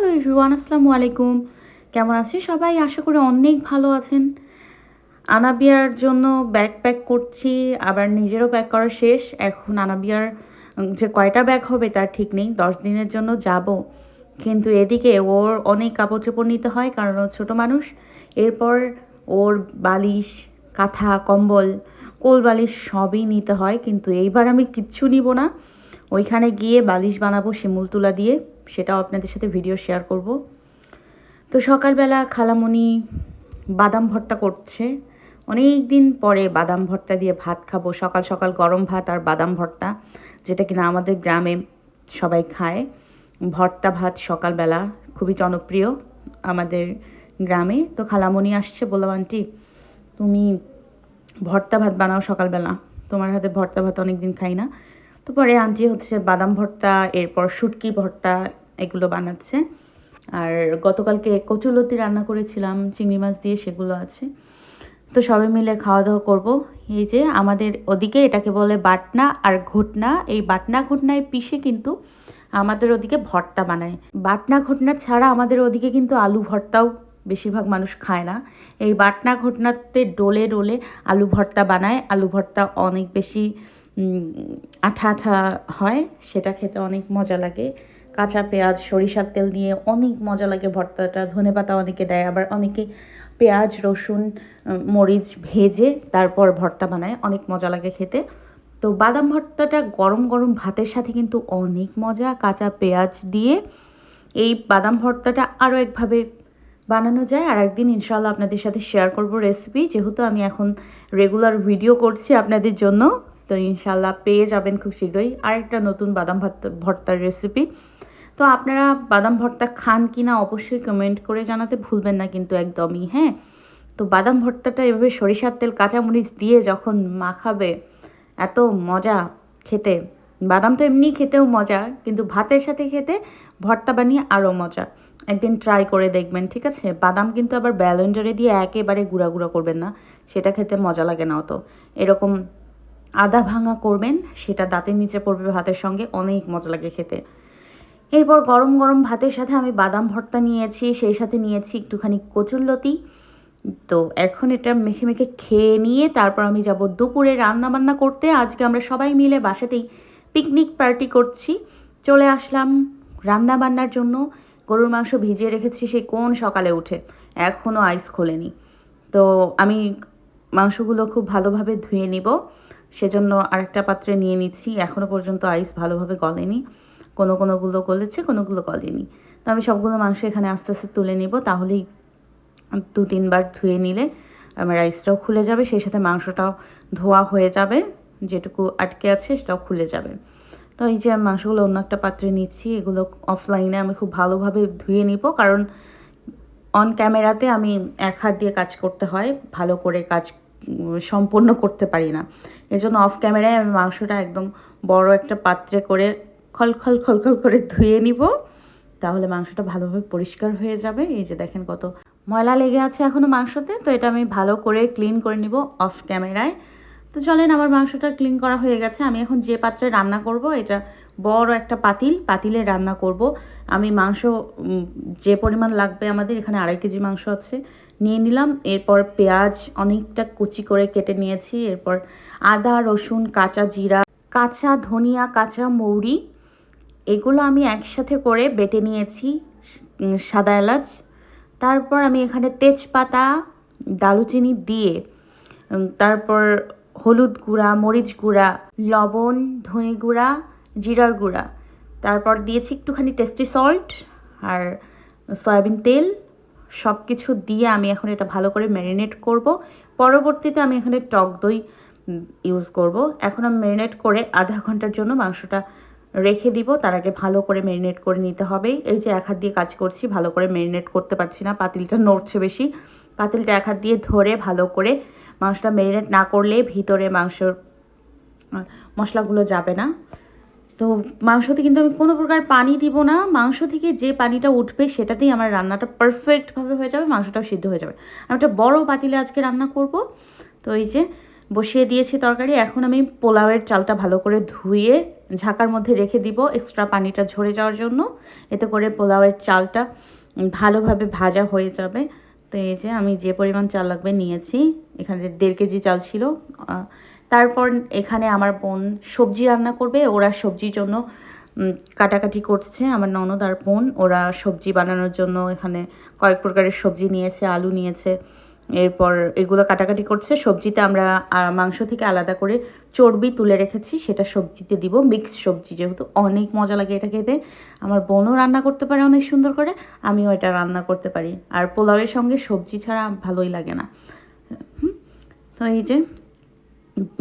Hello everyone আসসালামু আলাইকুম। কেমন আছে সবাই? আশা করি অনেক ভালো আছেন। আনাবিয়ার জন্য ব্যাগ প্যাক করছি, আবার নিজেরও প্যাক করা শেষ। এখন আনাবিয়ার যে কয়টা ব্যাগ হবে তার ঠিক নেই, দশ দিনের জন্য যাব। কিন্তু এদিকে ওর অনেক কাপড় চোপড় নিতে হয়, কারণ ও ছোটো মানুষ। এরপর ওর বালিশ, কাঁথা, কম্বল, কোল বালিশ সবই নিতে হয়, কিন্তু এইবার আমি কিচ্ছু নিব না। ওইখানে গিয়ে বালিশ বানাবো, শিমুল তুলা দিয়ে। সেটাও আপনাদের সাথে ভিডিও শেয়ার করব। তো সকালবেলা খালামণি বাদাম ভর্তা করছে। অনেক দিন পরে বাদাম ভর্তা দিয়ে ভাত খাব। সকাল সকাল গরম ভাত আর বাদাম ভর্তা, যেটা কিনা আমাদের গ্রামে সবাই খায়। ভর্তা ভাত সকালবেলা খুবই জনপ্রিয় আমাদের গ্রামে। তো খালামণি আসছে বললাম, আন্টি, তুমি ভর্তা ভাত বানাও সকালবেলা। তোমার হাতে ভর্তা ভাত অনেক দিন খাই না। তো পরে আন্টি হচ্ছে বাদাম ভর্তা, এরপর শুটকি ভর্তা এগুলো বানাচ্ছে। আর গতকালকে কচুলতি রান্না করেছিলাম, চিংড়ি মাছ দিয়ে সেগুলো আছে। তো সবাই মিলে খাওয়া দাওয়া করব। এই যে আমাদের ওদিকে এটাকে বলে বাটনা আর ঘটনা। এই বাটনা ঘটনায় পিষে কিন্তু আমাদের ওদিকে ভর্তা বানায়। বাটনা ঘটনা ছাড়া আমাদের ওদিকে কিন্তু আলু ভর্তাও বেশিরভাগ মানুষ খায় না। এই বাটনা ঘটনাতে ডোলে ডোলে আলু ভর্তা বানায়। আলু ভর্তা অনেক বেশি আঠা আঠা হয়। সেটা খেতে অনেক মজা লাগে। কাঁচা পেঁয়াজ, সরিষার তেল দিয়ে অনেক মজা লাগে ভর্তাটা। ধনে পাতা অনেকে দেয়, আবার অনেকে পেঁয়াজ, রসুন মরিচ ভেজে তারপর ভর্তা বানায়। অনেক মজা লাগে খেতে। তো বাদাম ভর্তাটা গরম গরম ভাতের সাথে কিন্তু অনেক মজা। কাঁচা পেঁয়াজ দিয়ে এই বাদাম ভর্তাটা আরও একভাবে বানানো যায়। আর একদিন ইনশাল্লাহ আপনাদের সাথে শেয়ার করব রেসিপি যেহেতু আমি এখন রেগুলার ভিডিও করছি আপনাদের জন্য, তো ইনশাল্লাহ পেয়ে যাবেন খুব শীঘ্রই। আরেকটা নতুন বাদাম ভর্তার রেসিপি তো আপনারা বাদাম ভর্তা খান কি না অবশ্যই কমেন্ট করে জানাতে ভুলবেন না কিন্তু একদমই হ্যাঁ? তো বাদাম ভর্তাটা এভাবে সরিষার তেল, কাঁচামরিচ দিয়ে যখন মাখাবে, এত মজা খেতে। বাদাম তো এমনি খেতেও মজা, কিন্তু ভাতের সাথে খেতে ভর্তা বানিয়ে আরও মজা। একদিন ট্রাই করে দেখবেন, ঠিক আছে? বাদাম কিন্তু আবার ব্যালেন্ডারে দিয়ে একেবারে গুঁড়া গুঁড়া করবেন না, সেটা খেতে মজা লাগে না অত। এরকম আদা ভাঙা করবেন, সেটা দাঁতের নিচে পড়বে ভাতের সঙ্গে, অনেক মজা লাগে খেতে। এরপর গরম গরম ভাতের সাথে আমি বাদাম ভর্তা নিয়েছি, সেই সাথে নিয়েছি একটুখানি কচুরলতি তো এখন এটা মেখে মেখে খেয়ে নিয়ে তারপর আমি যাব দুপুরে রান্না বান্না করতে। আজকে আমরা সবাই মিলে বাসাতেই পিকনিক পার্টি করছি। চলে আসলাম রান্না বান্নার জন্য। গরুর মাংস ভিজিয়ে রেখেছি সেই কোন সকালে উঠে। এখনও আইস খোলেনি। তো আমি মাংসগুলো খুব ভালোভাবে ধুয়ে নিব। সেজন্য আরেকটা পাত্রে নিয়ে নিচ্ছি। এখনও পর্যন্ত আইস ভালোভাবে গলেনি। কোনো কোনোগুলো গলেছে কোনোগুলো গলেনি তো আমি সবগুলো মাংস এখানে আস্তে আস্তে তুলে নিব, তাহলেই দু তিনবার ধুয়ে নিলে আমার রাইসটাও খুলে যাবে, সেই সাথে মাংসটাও ধোয়া হয়ে যাবে, যেটুকু আটকে আছে সেটাও খুলে যাবে। তো এই যে আমি মাংসগুলো অন্য একটা পাত্রে নিচ্ছি, এগুলো অফলাইনে আমি খুব ভালোভাবে ধুয়ে নিব, কারণ অন ক্যামেরাতে আমি এক হাত দিয়ে কাজ করতে হয়, ভালো করে কাজ সম্পন্ন করতে পারি না। এজন্য অফ ক্যামেরায় আমি মাংসটা একদম বড় একটা পাত্রে করে খলখল খলখল করে ধুয়ে নিব, তাহলে মাংসটা ভালোভাবে পরিষ্কার হয়ে যাবে। এই যে দেখেন কত ময়লা লেগে আছে এখনও মাংসতে, তো এটা আমি ভালো করে ক্লিন করে নিব অফ ক্যামেরায় তো চলেন আমার মাংসটা ক্লিন করা হয়ে গেছে। আমি এখন যে পাত্রে রান্না করব, এটা বড় একটা পাতিল, পাতিলে রান্না করব। আমি মাংস যে পরিমাণ লাগবে আমাদের, এখানে আড়াই কেজি মাংস আছে, নিয়ে নিলাম। এরপর পেঁয়াজ অনেকটা কুচি করে কেটে নিয়েছি। এরপর আদা, রসুন, কাঁচা জিরা, কাঁচা ধনিয়া, কাঁচা মৌরি এগুলো আমি একসাথে করে বেটে নিয়েছি সাদা এলাচ। তারপর আমি এখানে তেজপাতা, দারুচিনি দিয়ে তারপর হলুদ গুঁড়া, মরিচ গুঁড়া, লবণ, ধনে গুঁড়া, জিরার গুঁড়া। তারপর দিয়েছি একটুখানি টেস্টি সল্ট আর সয়াবিন তেল। সব কিছু দিয়ে আমি এখন এটা ভালো করে ম্যারিনেট করব। পরবর্তীতে আমি এখানে টক দই ইউজ করব। এখন আমি ম্যারিনেট করে আধা ঘণ্টার জন্য মাংসটা রেখে দিব, তার আগে ভালো করে ম্যারিনেট করে নিতে হবে। এই যে এক হাত দিয়ে কাজ করছি, ভালো করে ম্যারিনেট করতে পারছি না, পাতিলটা নড়ছে বেশি। পাতিলটা এক হাত দিয়ে ধরে ভালো করে মাংসটা ম্যারিনেট না করলে ভিতরে মাংসর মশলাগুলো যাবে না। তো মাংসতে কিন্তু আমি কোনো প্রকার পানি দিব না, মাংস থেকে যে পানিটা উঠবে সেটাতেই আমার রান্নাটা পারফেক্টভাবে হয়ে যাবে, মাংসটাও সিদ্ধ হয়ে যাবে। আমি একটা বড় পাতিলে আজকে রান্না করব, তো এই যে বসিয়ে দিয়েছি তরকারি। এখন আমি পোলাওয়ের চালটা ভালো করে ধুয়ে ঝাঁকার মধ্যে রেখে দিব এক্সট্রা পানিটা ঝরে যাওয়ার জন্য। এতে করে পোলাওয়ের চালটা ভালোভাবে ভাজা হয়ে যাবে। তো এই যে আমি যে পরিমাণ চাল লাগবে নিয়েছি, এখানে দেড় কেজি চাল ছিল। তারপর এখানে আমার বোন সবজি রান্না করবে। ওরা সবজির জন্য কাটাকাটি করছে। আমার ননদ আর বোন, ওরা সবজি বানানোর জন্য এখানে কয়েক প্রকারের সবজি নিয়েছে, আলু নিয়েছে। এরপর এগুলো কাটাকাটি করছে। সবজিতে আমরা মাংস থেকে আলাদা করে চর্বি তুলে রেখেছি, সেটা সবজিতে দিব। মিক্স সবজি যেহেতু অনেক মজা লাগে এটা খেতে। আমার বোনও রান্না করতে পারে অনেক সুন্দর করে, আমিও এটা রান্না করতে পারি। আর পোলাওয়ের সঙ্গে সবজি ছাড়া ভালোই লাগে না। তো এই যে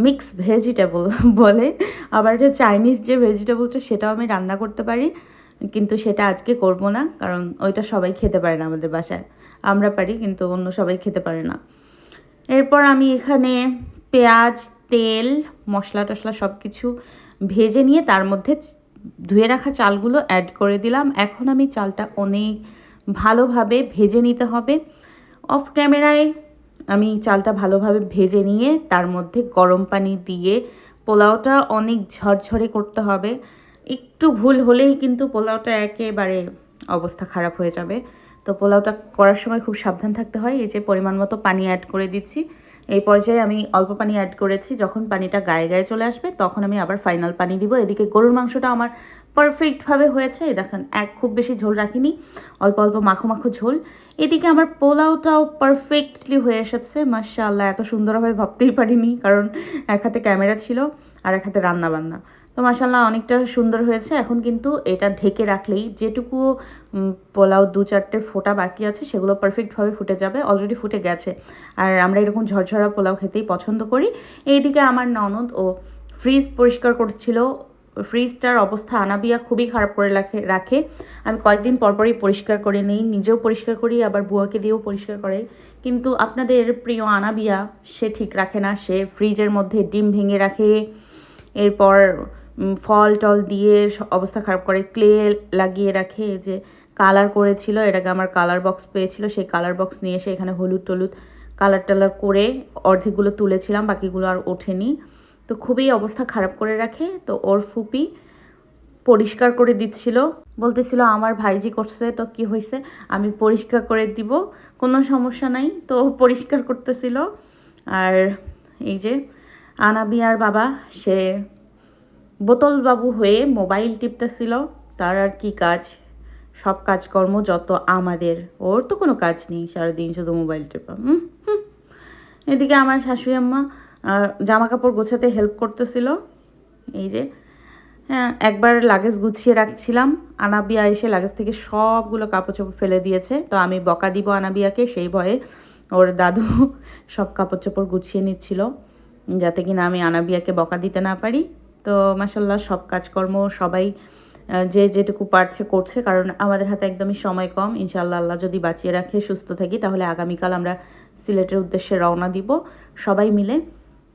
মিক্স ভেজিটেবল বলে, আবার যে চাইনিজ যে ভেজিটেবলটা সেটাও আমি রান্না করতে পারি। কিন্তু সেটা আজকে করব না, কারণ ওইটা সবাই খেতে পারে না আমাদের বাসায়। আমরা পারি, কিন্তু অন্য সবাই খেতে পারে না। এরপর আমি এখানে পেঁয়াজ, তেল, মশলা টশলা সব কিছু ভেজে নিয়ে তার মধ্যে ধুয়ে রাখা চালগুলো অ্যাড করে দিলাম। এখন আমি চালটা অনেক ভালোভাবে ভেজে নিতে হবে। অফ ক্যামেরায় আমি চালটা ভালোভাবে ভেজে নিয়ে তার মধ্যে গরম পানি দিয়ে পোলাওটা অনেক ঝরঝরে করতে হবে। একটু ভুল হলেই কিন্তু পোলাওটা একেবারে অবস্থা খারাপ হয়ে যাবে। তো পোলাওটা করার সময় খুব সাবধান থাকতে হয়। এই যে পরিমাণ মতো পানি অ্যাড করে দিচ্ছি। এই পর্যায়ে আমি অল্প পানি অ্যাড করেছি। যখন পানিটা গায়ে গায়ে চলে আসবে, তখন আমি আবার ফাইনাল পানি দিব। এদিকে গরুর মাংসটা আমার পারফেক্টভাবে হয়েছে। দেখেন, এক খুব বেশি ঝোল রাখিনি। অল্প অল্প মাখো মাখো ঝোল। এদিকে আমার পোলাওটাও পারফেক্টলি হয়ে এসেছে। মাশাআল্লাহ, এত সুন্দরভাবে ভাবতেই পারিনি। কারণ এক হাতে ক্যামেরা ছিল আর এক হাতে রান্না বান্না তো মাশাআল্লাহ অনেকটা সুন্দর হয়েছে। এখন কিন্তু এটা ঢেকে রাখলেই যেটুকু পোলাও দু চারটে ফোঁটা বাকি আছে, সেগুলো পারফেক্টভাবে ফুটে যাবে অলরেডি ফুটে গেছে। আর আমরা এরকম ঝরঝরা পোলাও খেতেই পছন্দ করি। এইদিকে আমার ননদ ও ফ্রিজ পরিষ্কার করছিল। ফ্রিজটার অবস্থা আনাবিয়া খুবই খারাপ করে রাখে রাখে। আমি কয়েকদিন পরপরই পরিষ্কার করে নিই, নিজেও পরিষ্কার করি, আবার বুয়াকে দিয়েও পরিষ্কার করে। কিন্তু আপনাদের প্রিয় আনাবিয়া, সে ঠিক রাখে না, সে ফ্রিজের মধ্যে ডিম ভেঙে রাখে। এরপর ফল টল দিয়ে অবস্থা খারাপ করে। ক্লে লাগিয়ে রাখে যে কালার করেছিল, এটাকে আমার কালার বক্স পেয়েছিল, সেই কালার বক্স নিয়ে এসে এখানে হলুদ টলুদ কালার টালার করে অর্ধেকগুলো তুলেছিলাম, বাকিগুলো আর ওঠেনি। তো খুবই অবস্থা খারাপ করে রাখে। তো ওর ফুপি পরিষ্কার করে দিচ্ছিল, বলতেছিল, আমার ভাইজি করছে, তো কি হয়েছে আমি পরিষ্কার করে দিব, কোনো সমস্যা নাই। তো পরিষ্কার করতেছিল। আর এই যে আনাবি আর বাবা, সে বোতল বাবু হয়ে মোবাইল টিপতেছিল, তার আর কি কাজ? সব কাজকর্ম যত আমাদের, ওর তো কোনো কাজ নেই সারাদিন শুধু মোবাইল টেপা। এদিকে আমার শাশুড়ি আম্মা জামা কাপড় গোছাতে হেল্প করতেছিল। এই যে হ্যাঁ একবার লাগেজ গুছিয়ে রাখছিলাম, আনাবিয়া এসে লাগেজ থেকে সবগুলো কাপড় চোপড় ফেলে দিয়েছে। তো আমি বকা দিব আনাবিয়াকে, সেই ভয়ে ওর দাদু সব কাপড় চোপড় গুছিয়ে নিচ্ছিল, যাতে কিনা আমি আনাবিয়াকে বকা দিতে না পারি। তো মাসাল্লাহ সব কাজকর্ম সবাই যে যেটুকু পারছে করছে, কারণ আমাদের হাতে একদমই সময় কম। ইনশাআল্লাহ আল্লাহ যদি বাঁচিয়ে রাখে, সুস্থ থাকি, তাহলে আগামীকাল আমরা সিলেটের উদ্দেশ্যে রওনা দিব। সবাই মিলে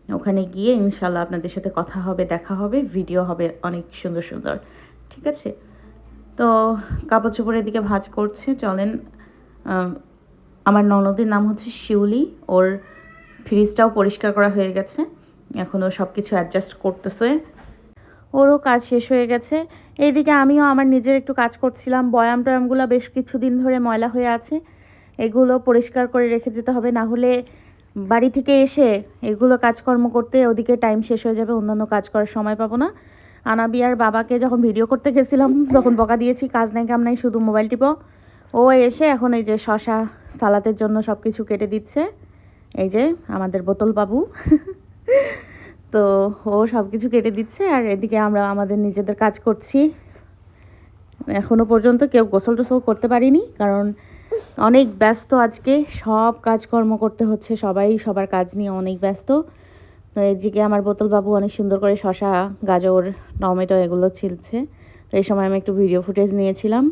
ওখানে গিয়ে ইনশাল্লাহ আপনাদের সাথে কথা হবে, দেখা হবে ভিডিও হবে অনেক সুন্দর সুন্দর। ঠিক আছে? তো কাপড় চোপড়ের দিকে ভাঁজ করছে, চলেন আমার ননদের নাম হচ্ছে শিউলি, ওর ফ্রিজটাও পরিষ্কার করা হয়ে গেছে। এখনও সব কিছু অ্যাডজাস্ট করতেছে। ওরও কাজ শেষ হয়ে গেছে। এইদিকে আমিও আমার নিজের একটু কাজ করছিলাম। বয়াম টয়ামগুলো বেশ কিছুদিন ধরে ময়লা হয়ে আছে। এগুলো পরিষ্কার করে রেখে যেতে হবে, না হলে বাড়ি থেকে এসে এগুলো কাজকর্ম করতে ওদিকে টাইম শেষ হয়ে যাবে, অন্যান্য কাজ করার সময় পাবো না। আনাবিয়ার বাবাকে যখন ভিডিও করতে গেছিলাম, তখন বকা দিয়েছি, কাজ নাই কাম নাই, শুধু মোবাইল টিপো। ও এসে এখন এই যে শশা, সালাতের জন্য সব কিছু কেটে দিচ্ছে। এই যে আমাদের বোতল বাবু। তো ও সব কিছু কেটে দিচ্ছে আর এদিকে আমরা আমাদের নিজেদের কাজ করছি। এখনও পর্যন্ত কেউ গোসল টোসল করতে পারিনি, কারণ অনেক ব্যস্ত আজকে। সব কাজকর্ম করতে হচ্ছে সবাই, সবার কাজ নিয়ে অনেক ব্যস্ত। তো এদিকে আমার বোতল বাবু অনেক সুন্দর করে শশা, গাজর, টমেটো এগুলো ছিলছে। তো এই সময় আমি একটু ভিডিও ফুটেজ নিয়েছিলাম।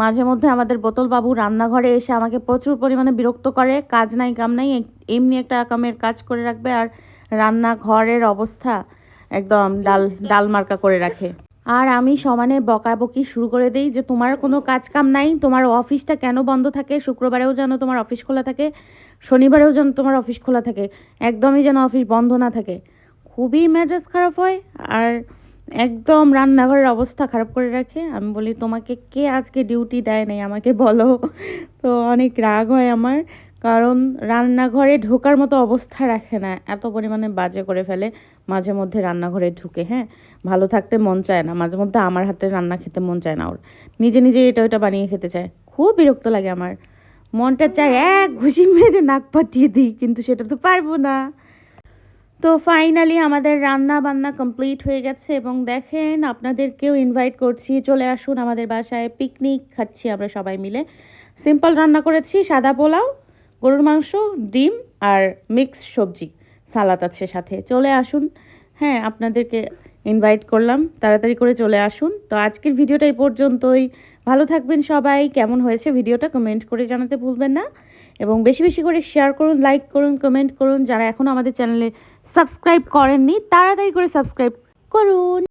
মাঝে মধ্যে আমাদের বোতল বাবু রান্নাঘরে এসে আমাকে প্রচুর পরিমাণে বিরক্ত করে, কাজ নাই, কাম নাই, এমনি একটা কামের কাজ করে রাখবে আর রান্নাঘরের অবস্থা একদম ডাল ডাল মার্কা করে রাখে। আর আমি সমানে বকাবকি শুরু করে দিই যে তোমার কোনো কাজ কাম নাই, তোমার অফিসটা কেন বন্ধ থাকে? শুক্রবারেও যেন তোমার অফিস খোলা থাকে, শনিবারেও যেন তোমার অফিস খোলা থাকে, একদমই যেন অফিস বন্ধ না থাকে। খুবই মেজাজ খারাপ হয় আর একদম রান্নাঘরের অবস্থা খারাপ করে রাখে। আমি বলি, তোমাকে কে আজকে ডিউটি দেয় নাই? আমাকে বলো। তো অনেক রাগ হয় আমার। কারণ রান্নাঘরে ঢোকার মতো অবস্থা রাখে না। এত পরিমাণে বাজে করে ফেলে, মাঝে মধ্যে রান্নাঘরে ঢুকে হ্যাঁ? ভালো থাকতে মন চায় না, মাঝে মধ্যে আমার হাতে রান্না খেতে মন চায় না ওর। নিজে নিজে এটা ওটা বানিয়ে খেতে চায়। খুব বিরক্ত লাগে আমার। মনটা চায় এক ঘুষি মেরে নাক পাঠিয়ে দিই, কিন্তু সেটা তো পারব না। তো ফাইনালি আমাদের রান্না বান্না কমপ্লিট হয়ে গেছে এবং দেখেন আপনাদেরকেও ইনভাইট করছি, চলে আসুন আমাদের বাসায় পিকনিক খাচ্ছি আমরা সবাই মিলে। সিম্পল রান্না করেছি, সাদা পোলাও গরুর মাংস, ডিম আর মিক্স সবজি। সালাদ আছে সাথে। চলে আসুন। হ্যাঁ আপনাদেরকে ইনভাইট করলাম। তাড়াতাড়ি করে চলে আসুন। তো আজকের ভিডিওটা এই পর্যন্তই। ভালো থাকবেন সবাই। কেমন হয়েছে ভিডিওটা কমেন্ট করে জানাতে ভুলবেন না। এবং বেশি বেশি করে শেয়ার করুন লাইক করুন কমেন্ট করুন। যারা এখনও আমাদের চ্যানেলে সাবস্ক্রাইব করেননি, তাড়াতাড়ি করে সাবস্ক্রাইব করুন।